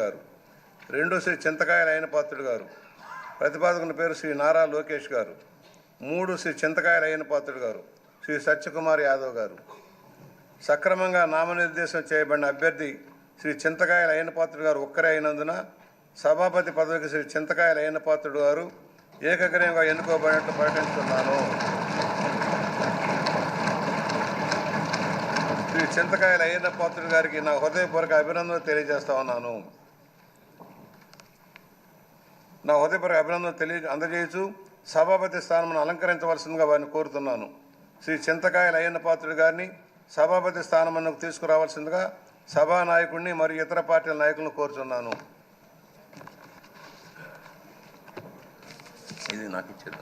గారు. రెండు శ్రీ చింతకాయల అయిన పాత్రుడు గారు. ప్రతిపాదకుని పేరు శ్రీ నారా లోకేష్ గారు. మూడు శ్రీ చింతకాయల అయిన పాత్రుడు గారు శ్రీ సత్యకుమార్ యాదవ్ గారు. సక్రమంగా నామనిర్దేశం చేయబడిన అభ్యర్థి శ్రీ చింతకాయల అయిన పాత్రుడు గారు ఒక్కరే అయినందున సభాపతి పదవికి శ్రీ చింతకాయల అయిన పాత్రుడు గారు ఏకగ్రీవంగా ఎన్నుకోబడినట్లు ప్రకటిస్తున్నాను. శ్రీ చింతకాయల అయ్యన్న పాత్రుడు గారికి నా హృదయపూర్వక అభినందనలు తెలియజేస్తా ఉన్నాను. నా హృదయపూర్వక అభినందనలు తెలియ అందజేయచ్చు సభాపతి స్థానం అలంకరించవలసిందిగా వారిని కోరుతున్నాను. శ్రీ చింతకాయల అయ్యన్న పాత్రుడు గారిని సభాపతి స్థానమునకు తీసుకురావాల్సిందిగా సభా నాయకుడిని మరియు ఇతర పార్టీల నాయకులను కోరుతున్నాను ఇది నాకు ఇచ్చేది.